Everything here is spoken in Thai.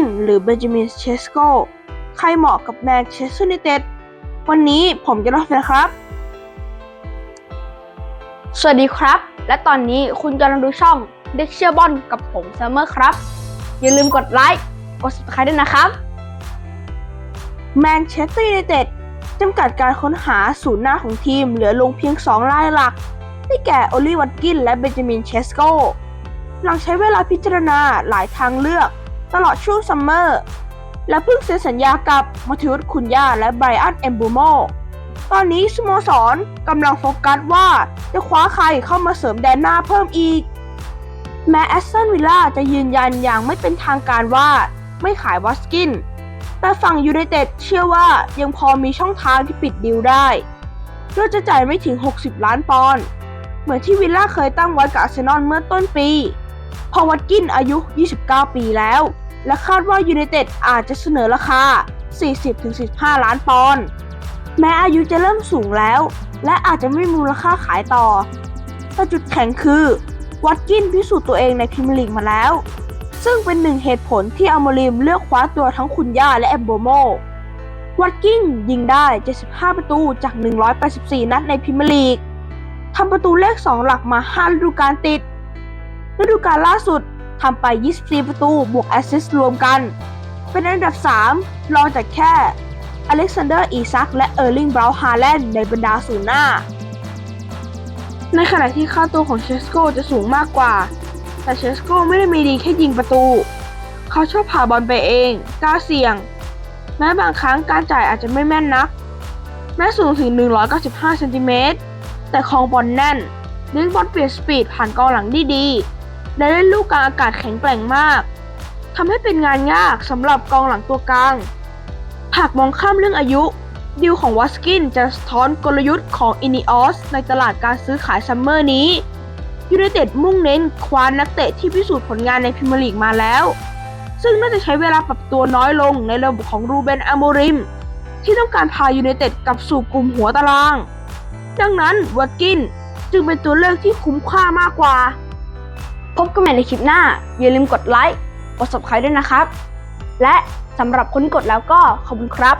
ลีวัตกินหรือเบนจามินเชสโกใครเหมาะกับแมนเชสเตอร์ยูไนเต็ดวันนี้ผมจะเล่าให้ฟังนะครับ สวัสดีครับ และตอนนี้คุณกำลังดูช่องเด็กเชียร์บอลกับผมเซมเมอร์ครับ อย่าลืมกดไลค์กด subscribe ด้วยนะครับแมนเชสเตอร์ยูไนเต็ดจำกัดการค้นหาศูนย์หน้าของทีมเหลือลงเพียง 2 รายหลัก ได้แก่โอลิวัตกินและเบนจามินเชสโกหลังใช้เวลาพิจารณาหลายทางเลือก ตลอดช่วงซัมเมอร์ และเพิ่งเซ็นสัญญากับมาธิอุสคุนยาและไบรอันเอมบูโมตอนนี้สโมสรกำลังโฟกัสว่าจะคว้าใครเข้ามาเสริมแดนหน้าเพิ่มอีก แม้แอสตันวิลล่าจะยืนยันอย่างไม่เป็นทางการว่าไม่ขายวัสกิน แต่ฝั่งยูไนเต็ดเชื่อว่ายังพอมีช่องทางที่ปิดดีลได้โดยจะจ่ายไม่ถึง 60 ล้านปอนด์ เหมือนที่วิลล่าเคยตั้งไว้กับอาร์เซนอลเมื่อต้นปี พอวัตกินอายุ 29 ปีแล้ว และคาดว่ายูไนเต็ดอาจจะเสนอราคา 40-45 ล้านปอนด์แม้อายุจะเริ่มสูงแล้ว และอาจจะไม่มีมูลค่าขายต่อ แต่จุดแข็งคือ วัตกินพิสูจน์ตัวเองในพรีเมียร์ลีกมาแล้ว ซึ่งเป็นหนึ่งเหตุผลที่อัลโมริมเลือกคว้าตัวทั้งคุณย่าและแอมโบโมวัตกินยิงได้ 75 ประตูจาก 184 นัดในพรีเมียร์ลีกทำประตูเลข 2 หลักมา 5 ฤดูกาลติด ฤดูกาลล่าสุดทำไป 24 ประตูบวกแอสซิสต์รวมกัน เป็นอันดับ 3 รองจากแค่อเล็กซานเดอร์ อีซัก และเออร์ลิง บราวน์ฮาแลนด์ในบรรดาศูนย์หน้า ในขณะที่ค่าตัวของเชสโกจะสูงมากกว่า แต่เชสโกไม่ได้มีดีแค่ยิงประตู เขาชอบผ่าบอลไปเองกล้าเสี่ยง แม้บางครั้งการจ่ายอาจจะไม่แม่นนัก แม้สูงถึง 195 เซนติเมตร แต่ครองบอลแน่นเล่นบอลเปลี่ยนสปีดผ่านกองหลังได้ดี และเล่นลูกกลางอากาศแข็งแกร่งมากทำให้เป็นงานยากสำหรับกองหลังตัวกลาง หากมองข้ามเรื่องอายุดีลของวัสกินจะสะท้อนกลยุทธ์ของอินิออสในตลาดการซื้อขายซัมเมอร์นี้ยูไนเต็ดมุ่งเน้นคว้านักเตะที่พิสูจน์ผลงานในพรีเมียร์ลีกมาแล้ว ซึ่งน่าจะใช้เวลาปรับตัวน้อยลงในระบบของรูเบนอโมริม ที่ต้องการพายูไนเต็ดกลับสู่กลุ่มหัวตาราง ดังนั้นวัตกินจึงเป็นตัวเลือกที่คุ้มค่ามากกว่า พบกันใหม่ในคลิปหน้า อย่าลืมกดไลค์ กด subscribe ด้วยนะครับ และสำหรับคนกดแล้วก็ขอบคุณครับ